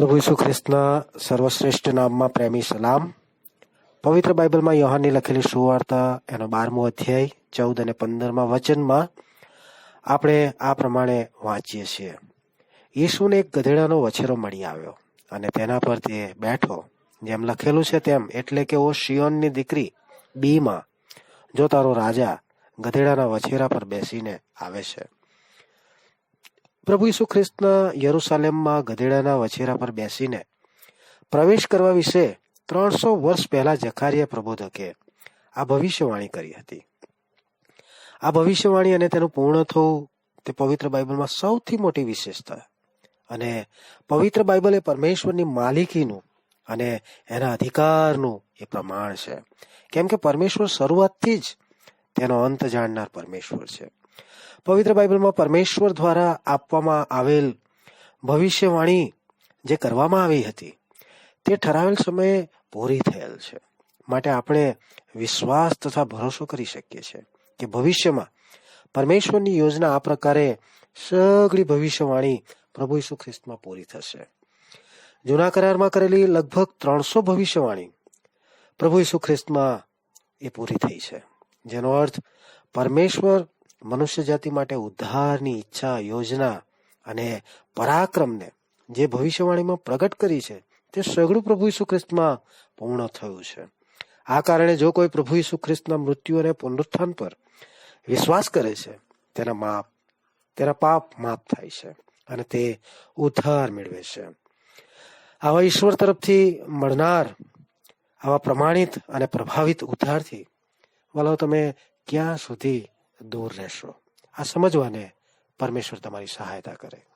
પ્રભુ ઈસુ ખ્રિસ્તના સર્વશ્રેષ્ઠ નામમાં પ્રેમી સલામ. પવિત્ર બાઇબલમાં યોહાનની લખેલી સુવાર્તા એનો બારમો અધ્યાય, ચૌદ અને પંદરમાં વચનમાં આપણે આ પ્રમાણે વાંચીએ છીએ. ઈસુને એક ગધેડાનો વછેરો મળી આવ્યો અને તેના પર તે બેઠો. જેમ લખેલું છે તેમ, એટલે કે ઓ શિયોનની દીકરી, બીમાં, જો તારો રાજા ગધેડાના વછેરા પર બેસીને આવે છે. પ્રભુ ઈસુ ખ્રિસ્તના યરુસાલેમમાં ગધેડાના વછેરા પર બેસીને પ્રવેશ કરવા વિશે ત્રણસો વર્ષ પહેલા જખારિયા પ્રબોધકે આ ભવિષ્યવાણી કરી હતી. આ ભવિષ્યવાણી અને તેનું પૂર્ણ થવું તે પવિત્ર બાઇબલમાં સૌથી મોટી વિશેષતા અને પવિત્ર બાઇબલ એ પરમેશ્વરની માલિકીનું અને એના અધિકારનું એ પ્રમાણ છે. કેમ કે પરમેશ્વર શરૂઆતથી જ તેનો અંત જાણનાર પરમેશ્વર છે. પવિત્ર બાઇબલમાં પરમેશ્વર દ્વારા આપવામાં આવેલ ભવિષ્યવાણી જે કરવામાં આવી હતી, તે ઠરાવેલ સમયે પૂરી થયેલ છે. માટે આપણે વિશ્વાસ તથા ભરોસો કરી શકીએ છીએ કે ભવિષ્યમાં પરમેશ્વરની યોજના આ પ્રકારે સગળી ભવિષ્યવાણી પ્રભુ ઈસુ ખ્રિસ્તમાં પૂરી થશે. જૂના કરારમાં કરેલી લગભગ ત્રણસો ભવિષ્યવાણી પ્રભુ ઈસુ ખ્રિસ્તમાં એ પૂરી થઈ છે. જેનો અર્થ, પરમેશ્વર મનુષ્ય જાતિ માટે ઉદ્ધારની ઈચ્છા, યોજના અને પરાક્રમને જે ભવિષ્યવાણીમાં પ્રગટ કરી છે, તે સઘળું પ્રભુ ઈસુ ખ્રિસ્તમાં પૂર્ણ થયું છે. આ કારણે જો કોઈ પ્રભુ ઈસુ ખ્રિસ્તના મૃત્યુ અને પુનરુત્થાન પર વિશ્વાસ કરે છે, તેના માપ, તેના પાપ માફ થાય છે અને તે ઉદ્ધાર મેળવે છે. આવા ઈશ્વર તરફથી મળનાર, આવા પ્રમાણિત અને પ્રભાવિત ઉદ્ધારથી, વાલો તમે ક્યાં સુધી દૂર રહેશો. આ સમજવાને પરમેશ્વર તમારી સહાયતા કરે.